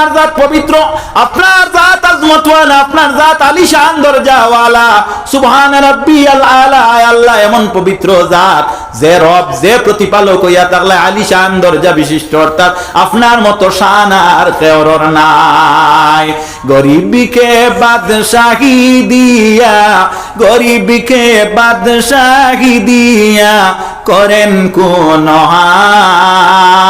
আপনার জাত পবিত্র, আপনার জাত আজমতওয়ালা, আপনার জাত আলিশান দরজাওয়ালা। সুবহান রাব্বিয়াল আলা আল্লাহ, এমন পবিত্র জাত। যে রব, যে প্রতিপালক হইয়া থাকলে আলিশান দরজা বিশিষ্ট, অর্থাৎ আপনার মতো শান আর কেওরর নাই। গরিবকে বাদশাহী দিয়া, গরিবকে বাদশাহী দিয়া করেন কোন হাল।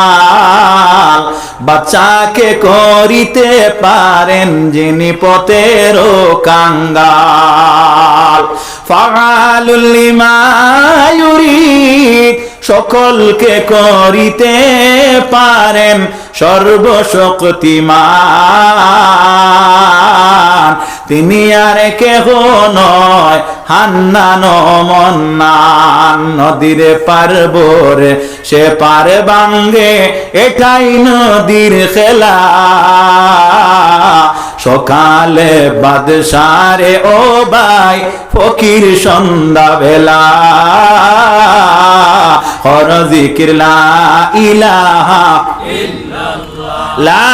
বাচ্চাকে করিতে পারেন যিনি পথের কাঙ্গাল। ফাগালুল লিমা ইউরিদ সকলকে করিতে পারেন সর্বশক্তিমান। তিনি আর কেহ নয়, হান্নান মন্নান। নদীরে পারবরে সে পারে বাঙ্গে, এটাই নদীর খেলা। সকালে বাদশারে ও ভাই, ফকির সন্ধ্যা হর জিকির লা ইলাহা লা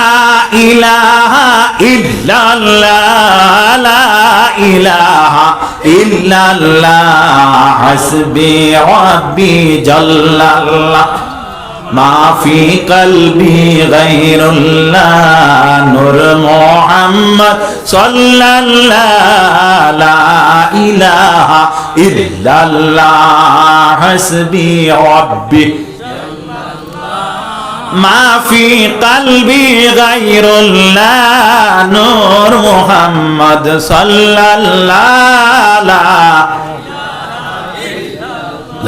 ইলাহা ইল্লাল্লাহ লা ইলাহা ইল্লাল্লাহ হাসবি রাব্বি জাল্লাল্লাহ ما في قلبي غير الله نور محمد صلى الله لا إله ইল্লাল্লাহ, হাসবি রব্বি। মা ফি কলবি গায়রুল্লাহ, নূর মুহাম্মদ সাল্লাল্লাহ।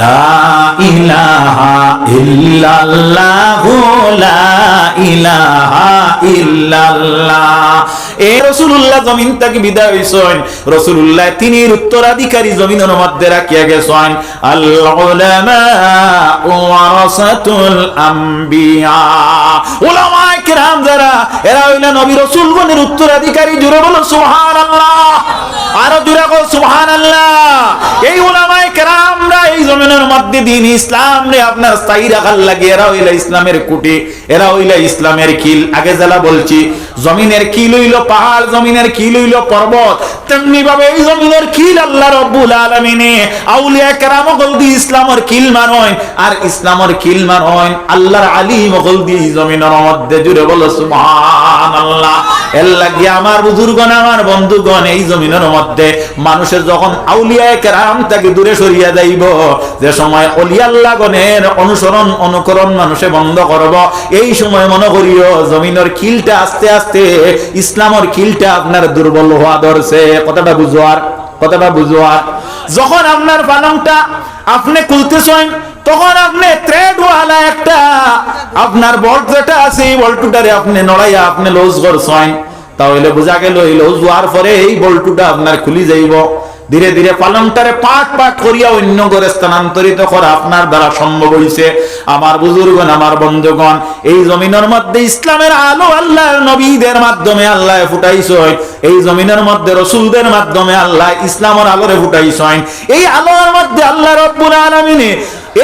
লা ইলাহা ইল্লাল্লাহ লা ইলাহা ইল্লাল্লাহ। এই জমিন তাকে বিদায় রসুল্লাহ তিনি উত্তরাধিকারী রাখিয়া গেছেন। এই জমিনের মধ্যে দিন ইসলাম রে আপনার স্থায়ী রাখার লাগে। এরা হইলা ইসলামের কুটি, এরা হইলা ইসলামের কিল আগে যারা বলছি, জমিনের কিল হইল পাহাড় জমিনের কিল হইল পর্বত। তেমনি ভাবে এই জমিনের কিল আল্লাহ রব্বুল আলামিনে আউলিয়া কেরাম দি ইসলামের কিল মানয়। আর ইসলামের কিল মানয় আল্লাহর আলী মগল দি জমিনের মধ্যে জুড়ে বলো, সুবহানাল্লাহ। এর লাগিয়ে আমার বুজুর্গণ, আমার বন্ধুগণ, এই জমিনের মধ্যে মানুষের যখন আউলিয়া কেরাম থেকে দূরে সরিয়া যাইব, যে সময় অলিয়াল্লাহ গণের অনুসরণ, অনুকরণ মানুষে বন্ধ করব, এই সময় মনে করিও জমিনের কিলটা আস্তে আস্তে ইসলামের কিলটা আপনার দুর্বল হওয়া ধরছে। কথাটা বুঝোয়ার কথাটা বুঝোয়ার। যখন আপনার পালংটা আপনি খুলতেছেন, তখন আপনি থ্রেড ওয়ালা একটা আপনার বল যেটা আছে, এই বলটুটারে আপনি নড়াইয়া আপনি লুজ করছেন। তাহলে বোঝা গেল এই লুজ হওয়ার পরে এই বলটুটা আপনার খুলি যাইব। ধীরে ধীরে পালনটারে পাক পাক করিয়া অন্য করে স্থানান্তরিত করা আপনার দ্বারা সম্ভব হইছে। আমার বুজুর্গণ, আমার বন্ধুগণ, এই জমিনের মধ্যে ইসলামের আলো আল্লাহ নবীদের মাধ্যমে আল্লাহ ফুটাইছ এই জমিনের মধ্যে রসুলদের মাধ্যমে আল্লাহ ইসলামের আলোরে ফুটাইছ এই আলোর মধ্যে আল্লাহ রব্বুল আলামিনে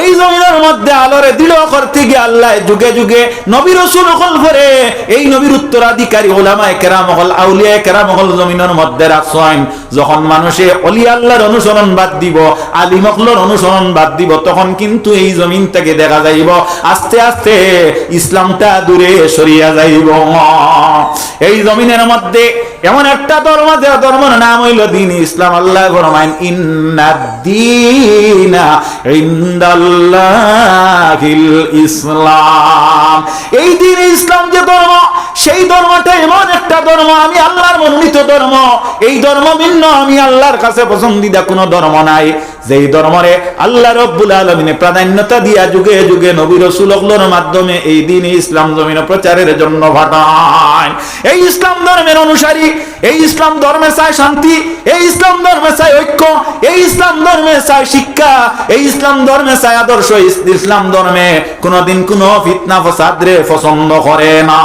এই জমিনের মধ্যে আলোরে দৃঢ় করতে গিয়ে আল্লাহ যুগে যুগে নবী রসুল হল করে এই নবীর উত্তরাধিকারী ওলামায় কেরাম হল আউলিয়া কেরাম হল জমিনের মধ্যে রাখছেন। যখন মানুষে অলি আল্লাহর অনুসরণ বাদ দিব, আলী মকলর অনুসরণ বাদ দিব, তখন কিন্তু এই জমিন থেকে দেখা যাইব, আস্তে আস্তে ইসলামটা দূরে সরিয়া যাইব। এই জমিনের মধ্যে এমন একটা ধর্ম, যে ধর্মের নাম হইল দিন ইসলাম। আল্লাহ ফরমাইন ইন্নাদ্দিনা ইসলাম। এই দিন ইসলাম যে ধর্ম, সেই ধর্মটা এমন একটা ধর্ম, আমি আল্লাহর মনোনীত ধর্ম। এই ধর্ম ভিন্ন, আমি আল্লাহর কাছে পছন্দিদা কোনো ধর্ম নাই। যেই ধর্মরে আল্লাহ রব্বুল আলমিনে প্রাধান্যতা দিয়া যুগে যুগে নবী রসুলগুলোর মাধ্যমে এই দিন ইসলাম জমিন প্রচারের জন্য ঘটায় এই ইসলাম ধর্মের অনুসারী, এই ইসলাম ধর্মে চায় শান্তি, এই ইসলাম ধর্মে চায় ঐক্য, এই ইসলাম ধর্মে চায় শিক্ষা, এই ইসলাম ধর্মে চায় আদর্শ। ইসলাম ধর্মে কোনদিন কোন ফিতনা, ফসাদরে পছন্দ করে না।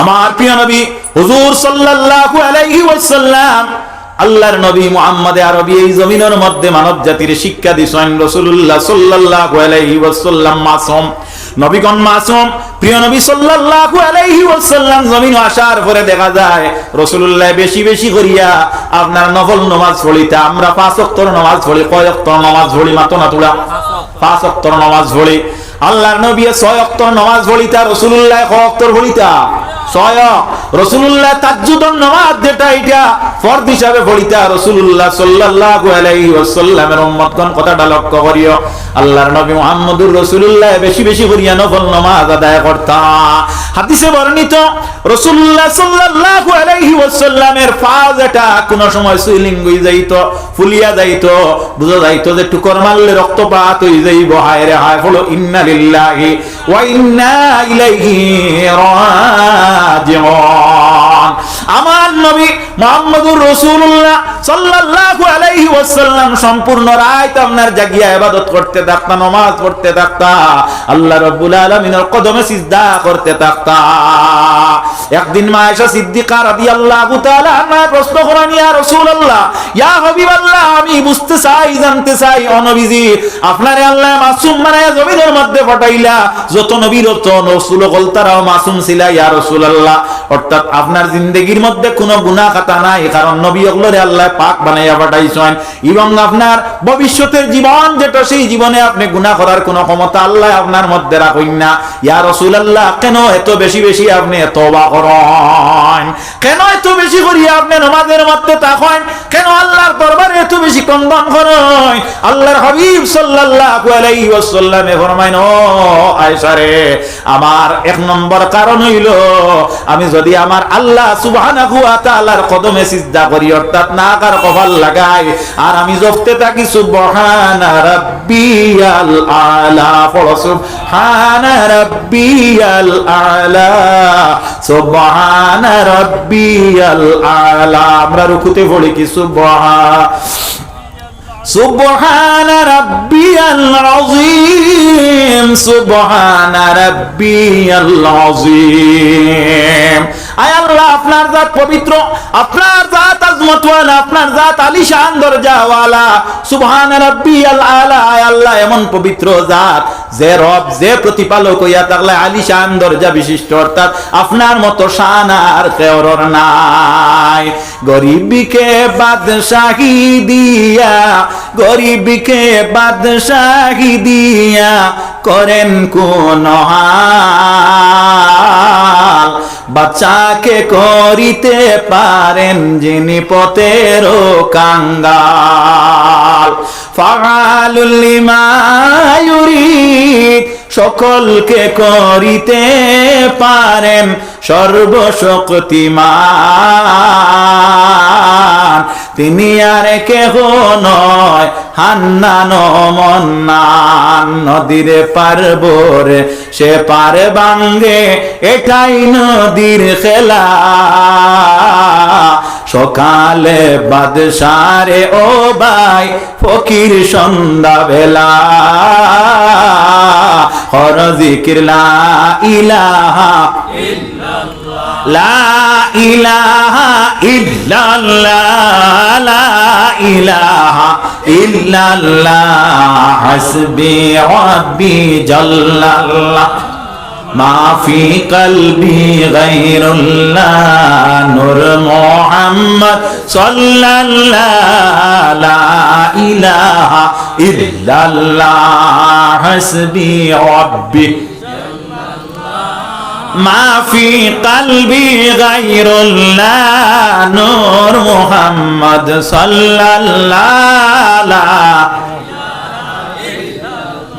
আমার প্রিয় নবী, হুজুর সাল্লাল্লাহু আলাইহি ওয়াসাল্লাম আল্লাহর নবী মুহাম্মদ আরবি এই জমিনের মধ্যে মানব জাতির শিক্ষা দিছেন রাসূলুল্লাহ সাল্লাল্লাহু আলাইহি ওয়াসাল্লাম মাসুম। নবীগণ মাসুম, প্রিয় নবী সাল্লাল্লাহু আলাইহি ওয়াসাল্লাম জমিন আসার পরে দেখা যায়, রাসূলুল্লাহ বেশি বেশি করিয়া আপনার নফল নামাজ পড়িতা, আমরা পাঁচ ওয়াক্তর নামাজ পড়ি, কয় ওয়াক্তর নামাজ পড়ি মাত্র না তুলা? পাঁচ ওয়াক্তর নামাজ পড়ি। আল্লাহর নবী ছয় ওয়াক্তর নামাজ পড়িতা, রাসূলুল্লাহ কয় ওয়াক্তর পড়িতা? ছয় রসুল্লাহ তাজ্জুদন নামাজ যেটা, এটা হিসাবে পড়িতা রসুল্লাহ সাল্লাল্লাহু আলাইহি ওয়াসাল্লামের উম্মতগণ কথাটা লক্ষ্য করিও। আল্লাহর নবী মুহাম্মদুর রাসূলুল্লাহ বেশি বেশি করিয়া নফল নামাজ আদায় করতা। হাদিসে বর্ণিত, রাসূলুল্লাহ সাল্লাল্লাহু আলাইহি ওয়াসাল্লামের কোন সময় সুইলিং যাইতো, ফুলিয়া যাইত। বুঝা যাইতো যে টুকর মারলে রক্তপাত হই যাইব। হায় রে, হায়, বলো, ইন্না লিল্লাহি ওয়া ইন্না ইলাইহি রাজিউন। আমার নবী মোহাম্মদুর রসুল্লাহ সাল্লাল্লাহু আলাইহি ওয়াসাল্লাম সম্পূর্ণ রাত আপনার জাগিয়া ইবাদত করতে থাকতা, নামাজ পড়তে থাকতা। আল্লাহ রাব্বুল আলামিনের কদমে সিজদা করতে থাকতা। একদিন মা সিদ্দিকা তাআলা আনহা প্রশ্ন করেন, ইয়া আমি বুঝতে চাই, জানতে চাই, ও নবীজি, আপনারে আল্লাহ মাসুম বানায়া জমিনের মধ্যে পাঠাইলা যত নবী যত রাসূল হল তারাও মাসুম ছিল, ইয়া অর্থাৎ আপনার মধ্যে নাই, কারণ নবী আল্লাহ পাক বানাইয়া এবং আপনার ভবিষ্যতের জীবন যেটা, সেই জীবনে আপনি গুনাহ করার কোনো ক্ষমতা আল্লাহ আপনার মধ্যে রাখুন না। ইয়া রাসূলুল্লাহ, কেন এত বেশি বেশি আপনি তওবা করেন। কেন এত বেশি করি আপনি নামাজের মধ্যে তাকেন কেন আল্লাহর দরবারে এত বেশি কন্দন করেন? আল্লাহর হাবিব সাল্লাল্লাহু আলাইহি ওয়াসাল্লামে ফরমাইন, ও আমার এক নম্বর কারণ হইল, আমি যদি আমার আল্লাহ সুবহানাহু ওয়া তাআলার কদমে সিজদা করি, অর্থাৎ নাকার কপাল লাগাই, আর আমি জপতে থাকি সুবহানা রাব্বিয়াল আলা, পড়ো সুবহানা রাব্বিয়াল আলা সুবহানা আলা। আমরা রুকুতে পড়ি কি সুবহা? সুবহান রাব্বিয়াল আযীম সুবহান রাব্বিয়াল আয় আল্লাহ, আপনার জাত পবিত্র, আপনার জাত আজমতওয়ালা, আপনার জাত আলিশান দরজাওয়ালা। সুবহান রাব্বিয়াল আলা আল্লাহ, এমন পবিত্র জাত। যে রব, যে প্রতিপালক হইয়া থাকলে আলিশান দরজা বিশিষ্ট, অর্থাৎ আপনার মতো শান আর কেউর নাই। গরিবকে বাদশাহী দিয়া, গরিবকে বাদশাহী দিয়া করেন কোন বাচ্চাকে করিতে পারেন যিনি পথের কাঙ্গাল। ফাগালুল লিমা ইউরিদ সকলকে করিতে পারেন সর্বশক্তিমান। তিনি আর কেহ নয়, হান্নান মন্নান। নদীরে পারবরে সে পারে বাঙ্গে, এটাই নদীর খেলা। সকালে বাদশারে ও ভাই, ফকির সন্ধ্যা বেলা হর জিকির লা ইলাহা লা ইলাহা ইল্লাল্লাহ লা ইলাহা ইল্লাল্লাহ হাসবি রাব্বি জাল্লাল্লাহ। ما في قلبي غير الله نور محمد صلى الله لا إله إلا الله حسبي ربي ما في قلبي غير الله نور محمد صلى الله لا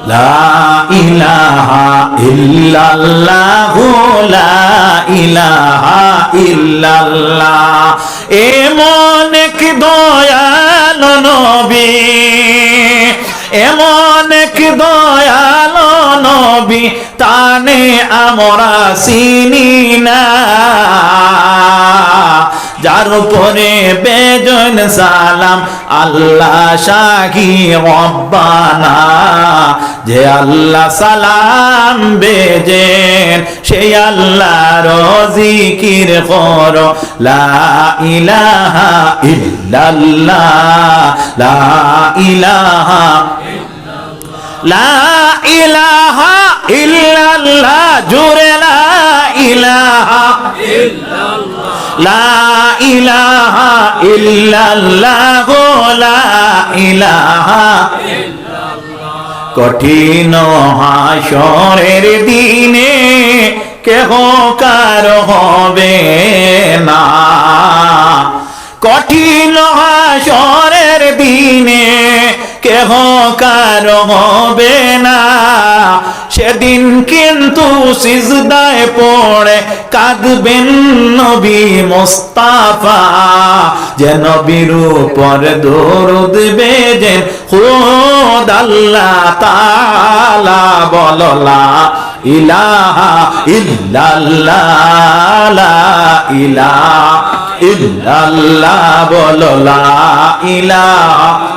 লা ইলাহা ইল্লাল্লাহ লা ইলাহা ইল্লাল্লাহ। এমন কি দয়াল নবী। এমন কি দয়াল নবী, তানে আমরা চিনি না। যার উপরে বেজন সালাম, আল্লাহ শাহি রব্বানা। যে আল্লাহ সালাম বেজেন সেই আল্লাহ রজিকির কর। লা ইলাহা ইল্লাল্লাহ, লা ইলাহা লা ইলাহা ইল্লাল্লাহ জোরে লা ইলাহা লা ইলাহা লা ইলাহা কঠিন হাসরের দিনে কেহ কার হবে না। কঠিন হাসরের দিনে কেহ কার হবে না। সেদিন কিন্তু সিজদায় পড়ে কাঁদবেন নবী মোস্তাফা। যে নবীর উপর দরুদ বেজেন, খোদ আল্লাহ তালা বললা ইলাহা ইল্লাল্লাহ, লা ইলাহা ইল্লাল্লাহ বললা ইলাহা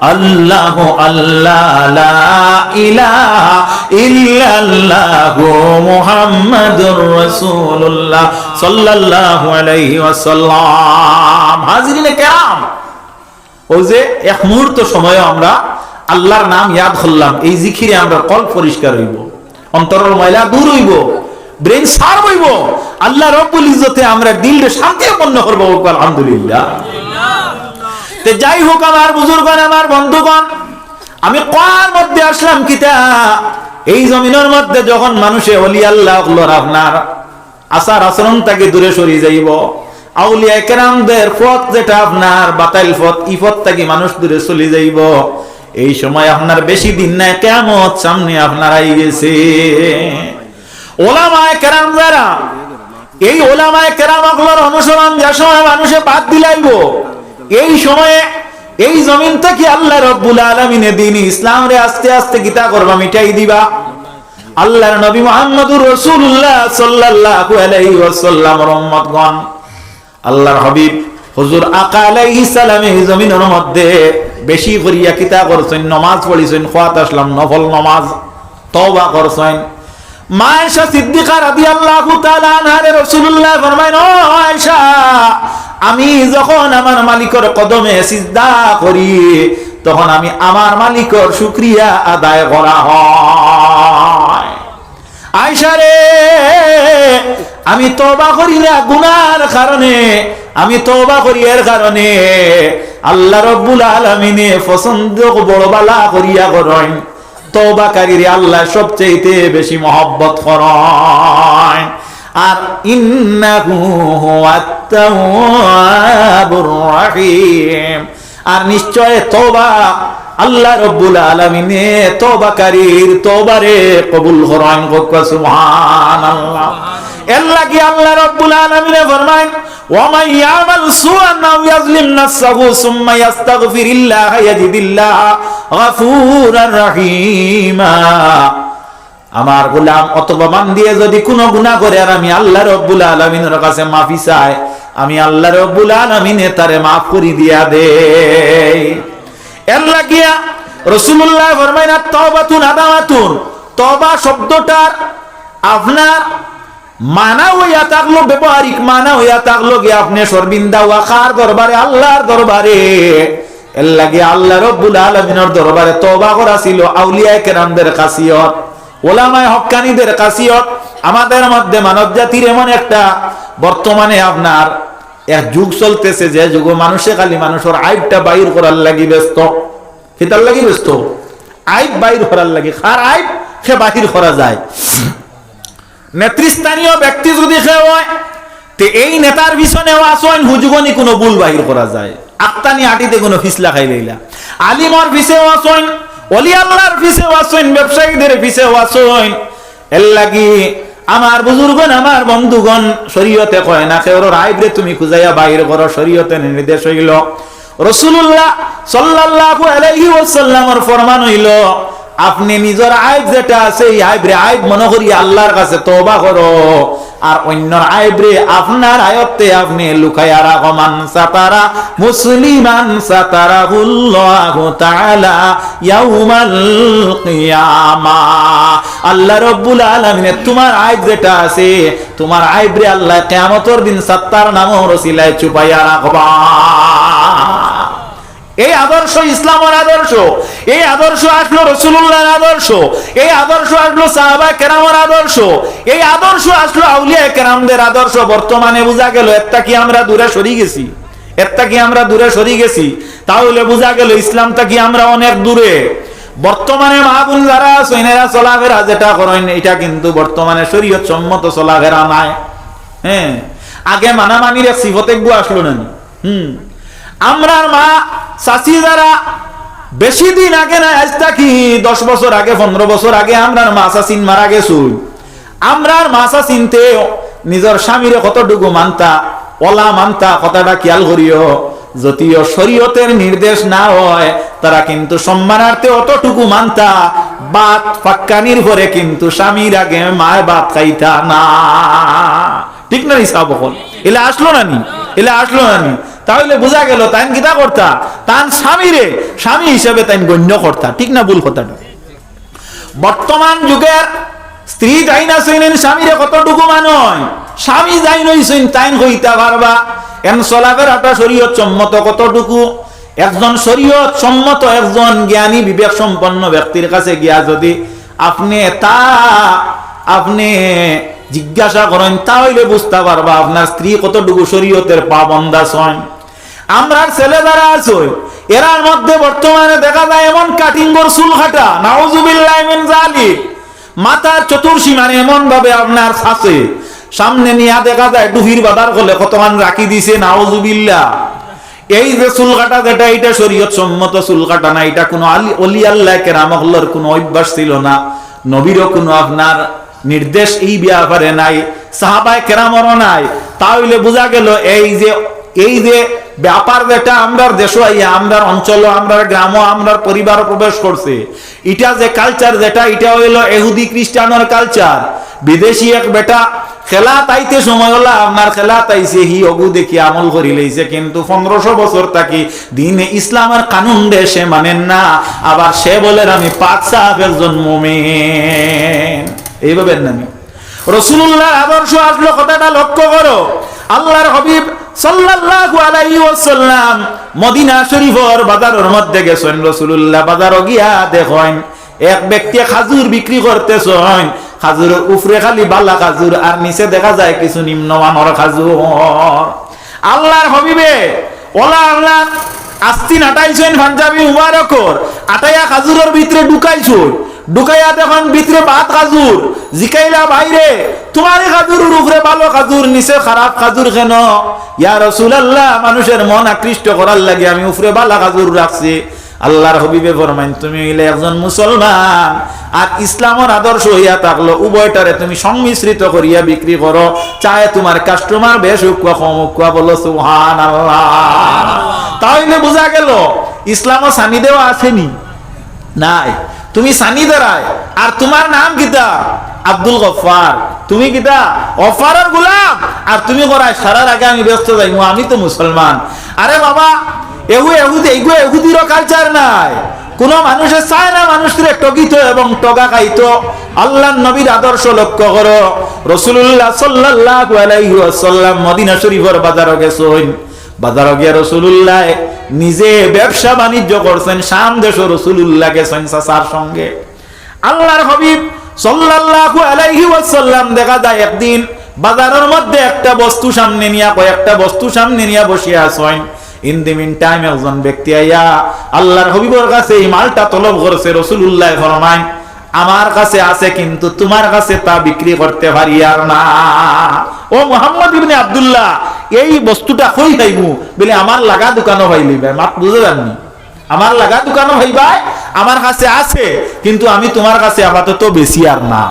আল্লাহ আল্লাহ মুহাম্মাদুর রাসূলুল্লাহ সাল্লাল্লাহু আলাইহি ওয়াসাল্লাম। হাজিরিনে কেরাম। ওই যে এক মুহূর্ত সময় আমরা আল্লাহর নাম ইয়াদ করলাম, এই জিখিরে আমরা কল পরিষ্কার হইব, অন্তরের ময়লা দূর হইব, ব্রেন সার হইব। আল্লাহ রব্বুল ইজ্জতে আমরা দিলরে শান্তি পূর্ণ করব আলহামদুলিল্লাহ। তে যাই হোক আমার বুজুর্গণ, আমার বন্ধুগণ, আমি কোয়ার মধ্যে আসলাম কিতা এই জমিনের মধ্যে যখন মানুষে অলি আল্লাহ আপনার আচার আচরণ তাকে দূরে সরিয়ে যাইব। এই আই অনুসরণ যে সময় মানুষে বাদ দিলাইব এই সময়ে এই জমিন থেকে আল্লাহ রব্বুল আলমিনে দিন ইসলাম রে আস্তে আস্তে গীতা করবা, মিটাই দিবা। আল্লাহর নবী মোহাম্মদুর রসুল্লাহ সাল্লাল্লাহু আলাইহি ওয়াসাল্লাম, রহমতগণ। আল্লাহর হাবিব হুজুর আকা আলাইহিস সালাম এই জমিনের মধ্যে বেশি করিয়া করছেন, নমাজ পড়িছেন খাওয়াত আসলাম, নফল নমাজ, তওবা করছেন। মা আয়েশা সিদ্দিকা রাদিয়াল্লাহু তাআলা আনহা রাসূলুল্লাহ ফরমায়, ও আয়েশা, আমি যখন আমার মালিকের কদমে সিজদা করি, তখন আমি আমার মালিকর শুক্রিয়া আদায় করা হয়। আয়সা রে, আমি তবা করি না গুনার কারণে, আমি তবা করি এর কারণে। আল্লাহ রব্বুল আলমিনে পছন্দ বড় বালা করিয়া করেন তবাকারীরে আল্লাহ সবচেয়ে বেশি মহব্বত করেন। আর ইন্নাহু হুয়াত তাওয়াবুর আর নিশ্চয় তওবা আল্লাহ রব্বুল আলামিনে তওবাকারীর তওবারে কবুল করেন সুবহানাল্লাহ। এর লাগি আল্লাহ রব্বুল আলামিনে ফরমান ওয়া ইয়ামাল সুআন আও ইয়াজলিম নাফসাহু সুম্মা ইস্তাগফিরিল্লাহ ইয়াজিদিল্লাহ গাফুরার রহিমা। আমার গোলাম অথবা দিয়ে যদি কোনো গুনাহ করে আর আমি আল্লাহ রব্বুল আলমিনের কাছে মাফি চাই, আমি আল্লাহ রব্বুল আলমিনে তারে মাফ করি দিয়া দে এর লাগিয়া রসুল্লাহ ফরমাইনা তবাতুন আদামাতুন তবা শব্দটার আপনার মানা হইয়া থাকল, ব্যবহারিক মানা হইয়া থাকল, গিয়ে আপনি সরবিন্দা ওয়াকার দরবারে, আল্লাহর দরবারে। এর লাগে আল্লাহ রব্বুল আলমিনের দরবারে তবা করা ছিল, আউলিয়া কেরামদের কাসিয়ত ওলামায় হকানিদের কাসিয়ত আমাদের মধ্যে মানব জাতির এমন একটা, বর্তমানে আপনার এক যুগ চলতেছে, যে যুগ মানুষে খালি মানুষের আইবটা বাইর করার লাগি ব্যস্ত। সেটার লাগি ব্যস্ত। আইব বাইর করার লাগি, খার আইব সে বাহির করা যায়। নেতৃস্থানীয় ব্যক্তি যদি সে হয় এই নেতার পিছনে আসেন হুজুগনি কোনো ভুল বাহির করা যায়। আত্মানি আটিতে কোনো ফিসলা খাই লইলা। আলিমর পিছেও আসেন অলি আল্লাহর পিছেও আসেন ব্যবসায়ীদের পিছেও আসেন এর লাগি আমার বুজুর্গন আমার বন্ধুগণ শরীয়তে কয় না কেউ রাইবরে তুমি খুঁজাইয়া বাইর করো শরীয়তে নির্দেশ হইল। রসুল্লাহ সাল্লাল্লাহু আলাইহি ওয়াসাল্লামের ফরমান হইল আপনি নিজের আইব যেটা আছে, এই আইব রে আইব মনে করি আল্লাহর কাছে তওবা করো। আর অন্যর আইব রে আপনার আয়ত্তে আপনি লুকাইয়া রাখো। মান সাতারা মুসলিমান সাতারা হুল্লাহু তাআলা ইয়াউমাল কিয়ামা। আল্লাহ রব্বুল আলামিনের তোমার আইব যেটা আছে, তোমার আইব রে আল্লাহ কিয়ামতের দিন সাত্তার নাম রসিলায় চুপাইয়া রাখবা। এই আদর্শ ইসলামের আদর্শ, এই আদর্শ আসলো রসুল্লাহর আদর্শ, এই আদর্শ আসলো সাহাবা কেরামের আদর্শ, এই আদর্শ আসলো আউলিয়া কেরামদের আদর্শ বর্তমানে বোঝা গেল একটা কি আমরা দূরে সরি গেছি? একটা কি আমরা দূরে সরি গেছি? তাহলে বোঝা গেল ইসলামটা কি আমরা অনেক দূরে? বর্তমানে মাহবুল যারা সৈনেরা চলাফেরা যেটা করেন, এটা কিন্তু বর্তমানে শরীয়ত সম্মত চলাফেরা নাই। হ্যাঁ? আগে মানামানির এক আসলো না হুম। আমরার মা, চাচি যারা, বেশি দিন আগে না আজ থাকি দশ বছর আগে, পনেরো বছর আগে আমরার মা চাচিন মারা গেছুই আমরার মা চাচিনতে নিজের স্বামীরে কতটুকু মানতা ওলা মানতা, কথাটা খেয়াল করিও। যদিও শরীয়তের নির্দেশ না হয়, তারা কিন্তু সম্মানার্থে অতটুকু মানতা, বাত ফাক্কানির পরে কিন্তু স্বামীর আগে মায় বাত খাইতা না। ঠিক না হিসাব হল এলে আসলো না নি? এলে আসলো না নি? তাহলে বোঝা গেল তাই গীতা কর্তা? তান স্বামীরে, স্বামী হিসেবে তাই গণ্য কর্তা। ঠিক না ভুল কথাটা? বর্তমান যুগের স্ত্রী যাই না শুনেন স্বামীরে কতটুকু মানয়? স্বামী যাই নই শুন তাইন হইতা পারবা। এন চলাফের আটা শরীয়ত সম্মত কতটুকু? একজন শরীয়ত সম্মত একজন জ্ঞানী বিবেক সম্পন্ন ব্যক্তির কাছে গিয়া যদি আপনি তা, আপনি জিজ্ঞাসা করেন, তাহলে বুঝতে পারবা আপনার স্ত্রী কতটুকু শরীয়তের পাবন্দা ছয় আমরার ছেলে যারা আছে, এরার মধ্যে বর্তমানে দেখা যায় এমন কাটিঙ্গর চুল কাটা নাউজুবিল্লাহ মিন জালিক মাথার চতুর্সীমানে এমন ভাবে আপনার আছে সামনে নিয়ে দেখা যায় ডুহির বাদার হলে কতমান রাখি দিছে, নাউজুবিল্লাহ। এই যে চুল কাটা যেটা এটা শরীয়ত সম্মত চুল কাটা না, এটা কোনো আলি অলি আল্লাহ কেরামহল্লার কোনো অভ্যাস ছিল না। নবীরও কোনো আপনার নির্দেশ এই ব্যাপারে নাই, সাহাবায় কেরামরও নাই। তাহলে বোঝা গেল এই যে এই যে ব্যাপার যেটা, আমরার দেশ আমরা অঞ্চল আমরা গ্রাম আমরা পরিবার প্রবেশ করছে। এটা যে কালচার যেটা এটা হইল এহুদি খ্রিস্টানের কালচার বিদেশি এক বেটা, খেলা তাইতে সময় হলো আপনার খেলা তাইছে, হি অগু দেখি আমল করি লইছে, কিন্তু পনেরোশো বছর থাকি দিনে ইসলামের কানুন দে, সে মানেন না। আবার সে বলেন আমি পাক সাহেব একজন মোমেন এইভাবে নামি রসুল্লাহ আদর্শ আসলো, কথাটা লক্ষ্য করো। আল্লাহর হবিব সাল্লাল্লাহু আলাইহি ওয়াসাল্লাম মদিনা শরীফর বাজারের মধ্যে গেছেন, রাসূলুল্লাহ গিয়া দেখেন, এক ব্যক্তি খাজুর বিক্রি করতেছেন উপরে খালি বালা খাজুর, আর নিচে দেখা যায় কিছু নিম্নমানের খাজুর। আল্লাহর হবিবে, ওলা আল্লাহ, আস্তিন আটাইছেন পাঞ্জাবি মুবারকর, আটাইয়া খাজুরের ভিতরে ঢুকাইছুন ঢুকাইয়া দেখুন, ভিতরে ভাত খাজুর। জিকাইলা বাইরে, তোমারই খাজুরের উপরে ভালো খাজুর, নিচে খারাপ খাজুর কেন? ইয়া রসুলাল্লাহ, মানুষের মন আকৃষ্ট করার লাগে আমি উপরে ভালো খাজুর রাখছি। আল্লাহর হবিবে ফরমাইন, তুমি হইলে একজন মুসলমান, আর ইসলামের আদর্শ হইয়া থাকল, উভয়টারে তুমি সংমিশ্রিত করিয়া বিক্রি করো। চায় তোমার কাস্টমার বেশ উকুয়া কম উকুয়া বলো সুহান আল্লাহ তাহলে বোঝা গেল ইসলামও সানি দেওয়া আসেনি। নাই। তুমি সানি দাঁড়ায় আর তোমার নাম কিতা? আব্দুল গফার তুমি কিতা? অফারের গুলাম। আর তুমি করায়, সারার আগে আমি ব্যস্ত যাই আমি তো মুসলমান। আরে বাবা, এহু এহুদি, এইগু এহুদিরও কালচার নাই। কোন মানুষে চায় না মানুষের টগিত এবং টগা খাইত। আল্লাহ নবীর আদর্শ লক্ষ্য করো। রসুল্লাহ ওয়াসাল্লাম মদিনা শরীফের বাজারও গেছেন। বাজারও গিয়া রসুল্লাহ নিজে ব্যবসা বাণিজ্য করছেন, শাম দেশ রসুল্লাহ গেছেন সঙ্গে। আল্লাহর হবিব সাল্লাল্লাহু আলাইহি ওয়াসাল্লাম দেখা যায় একদিন বাজারের মধ্যে একটা বস্তু সামনে নিয়া কয়েকটা বস্তু সামনে নিয়া বসিয়া আছেন। ইন দি মিন টাইম একজন ব্যক্তি আইয়া আল্লাহর হবিবর কাছে এই মালটা তলব করছে রসুল্লাহ ফরমায় আমার কাছে আছে, কিন্তু তোমার কাছে তা বিক্রি করতে পারি আর না। ও মোহাম্মদ ইবনে আব্দুল্লাহ, এই বস্তুটা কই পাইমু? বলে, আমার লাগা দোকানও পাইলি ভাই মাত বুঝে যাননি আমার লাগা দোকানও ভাই আমার কাছে আছে, কিন্তু আমি তোমার কাছে আপাতত বেশি আর না।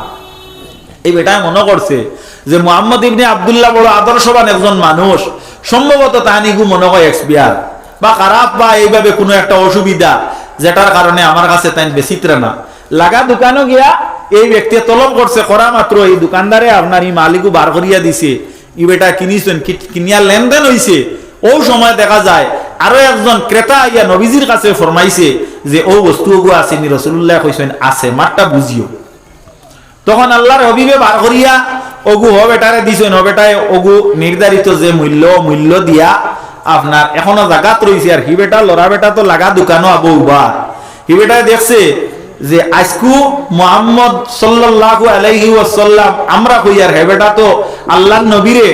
এই বেটায় মনে করছে যে, মোহাম্মদ ইবনে আব্দুল্লাহ বড় আদর্শবান একজন মানুষ। সম্ভবত তাহানিগু মনে হয় এক্সপিয়ার। বা খারাপ বা এইভাবে কোনো একটা অসুবিধা, যেটার কারণে আমার কাছে তাই বেশিত্রে না লাগা দোকানও গিয়া এই ব্যক্তি তলব করছে করা মাত্র এই দোকানদারে আপনার এই মালিকও বার করিয়া দিছে। ই বেটা কিনিছেন কিনিয়া লেনদেন হইছে ও সময় দেখা যায় আরও একজন ক্রেতা ইয়া নবীজির কাছে ফরমাইছে যে ও বস্তু ওগু আছে, নি রসুল্লাহ কইছেন আছে মারটা বুঝিও তখন আল্লাহর হবিবে বার করিয়া ওগু হ বেটারে দিছেন, হ বেটায় ওগু নির্ধারিত যে মূল্য মূল্য দিয়া আপনার এখনও জাগাত রয়েছে আর হি বেটা লড়া বেটা তো লাগা দোকানও আবো হি বেটায় দেখছে যে আজকু মোহাম্মদ সাল্লাল্লাহু আলাইহি ওয়াসাল্লাম আমরা কইয়ার হে বেটা তো আল্লাহর নবীরে।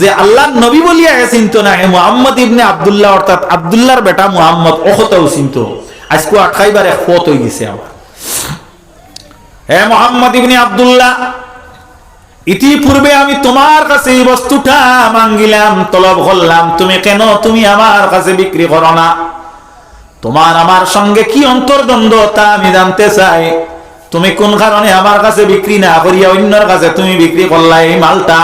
যে আল্লাহর নবী বলিয়া হে চিন্ত না হে মোহাম্মদ ইবনে আব্দুল্লাহ, অর্থাৎ আব্দুল্লাহর বেটা মোহাম্মদ অখতাও চিন্ত। আজকু আটকাইবার এক পথ হয়ে গেছে আবার। হে মোহাম্মদ ইবনে আব্দুল্লাহ, ইতিপূর্বে আমি তোমার কাছে এই বস্তুটা মাঙ্গিলাম, তলব করলাম, তুমি কেন তুমি আমার কাছে বিক্রি করো না? তোমার আমার সঙ্গে কি অন্তর্দ্বন্দ্ব তা আমি জানতে চাই। তুমি কোন কারণে আমার কাছে বিক্রি না করিয়া অন্যর কাছে তুমি বিক্রি করলা এই মালটা?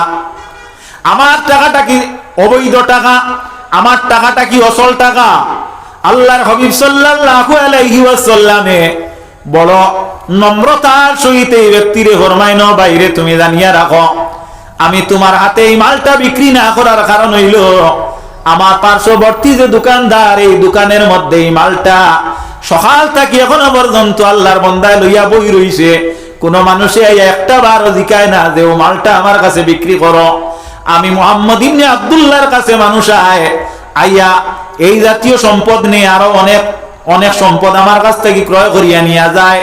আমার টাকাটা কি অবৈধ টাকা? আমার টাকাটা কি অসল টাকা? আল্লাহর হবিব সাল্লাল্লাহু আলাইহি ওয়াসাল্লামে বড় নম্রতার সহিত এই ব্যক্তিরে ফরমাইন, বাইরে তুমি জানিয়া রাখো, আমি তোমার হাতে এই মালটা বিক্রি না করার কারণ হইল আমার পার্শ্ববর্তী যে দোকানদার, এই দোকানের মধ্যে এই মালটা। সকাল থাকি এখনও পর্যন্ত আল্লাহর বন্দায় লইয়া বই রইছে। কোন মানুষে একটা বার জিকায় না যে, ও মালটা আমার কাছে বিক্রি করো। আমি মোহাম্মদ ইবনে আব্দুল্লাহর কাছে মানুষ আয়। আইয়া এই জাতীয় সম্পদ নিয়ে আরও অনেক অনেক সম্পদ আমার কাছ থেকে ক্রয় করিয়া নিয়ে যায়।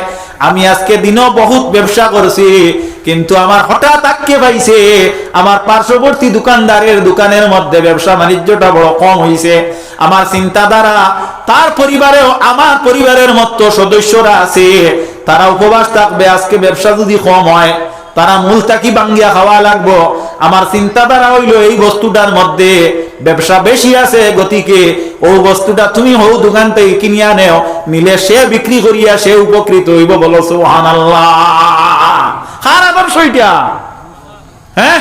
আমি আজকে দিনও বহুত ব্যবসা করছি, কিন্তু আমার হঠাৎ আটকে পাইছে। আমার পার্শ্ববর্তী দোকানদারের দোকানের মধ্যে ব্যবসা বাণিজ্যটা বড় কম হইছে। আমার চিন্তাধারা, তার পরিবারেও আমার পরিবারের মতো সদস্যরা আছে। তারা উপবাস থাকবে, আজকে ব্যবসা যদি কম হয় তারা মূলটা কি বাঙ্গিয়া খাওয়া লাগবো। আমার চিন্তাধারা হইল এই বস্তুটার মধ্যে ব্যবসা বেশি আছে গতিকে ও বস্তুটা তুমি হৌ দোকান থেকে কিনিয়া নেও নিলে সে বিক্রি করিয়া সে উপকৃত হইব বলো সুহান আল্লাহ হ্যাঁ?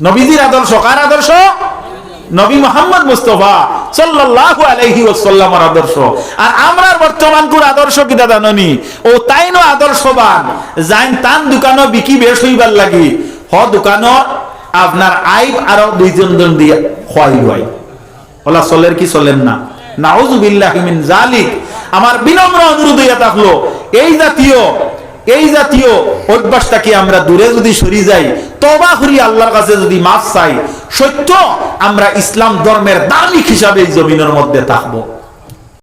নবীজির আদর্শ, কার আদর্শ? নবী মোহাম্মদ মুস্তফা সাল্লাল্লাহু আলাইহি ওয়াসাল্লামের আদর্শ। আর আমরার বর্তমান কোন আদর্শ কি দাদা ননি? ও তাই ন আদর্শবান। যাইন তান দোকানো বিকি বেশ হইবার লাগি। হ দোকানো আপনার আইব আরও দুইজন জন দিয়ে খোয়াই হয় ওলা চলের কি চলেন না? নাউজুবিল্লাহি মিন জালিক আমার বিনম্র অনুরোধ হইয়া থাকল, এই জাতীয় এই জাতীয় অভ্যাসটাকে আমরা দূরে যদি সরি যাই তবা করি আল্লাহর কাছে যদি মাছ চাই, সত্য আমরা ইসলাম ধর্মের দামিক হিসাবে এই জমিনের মধ্যে থাকব।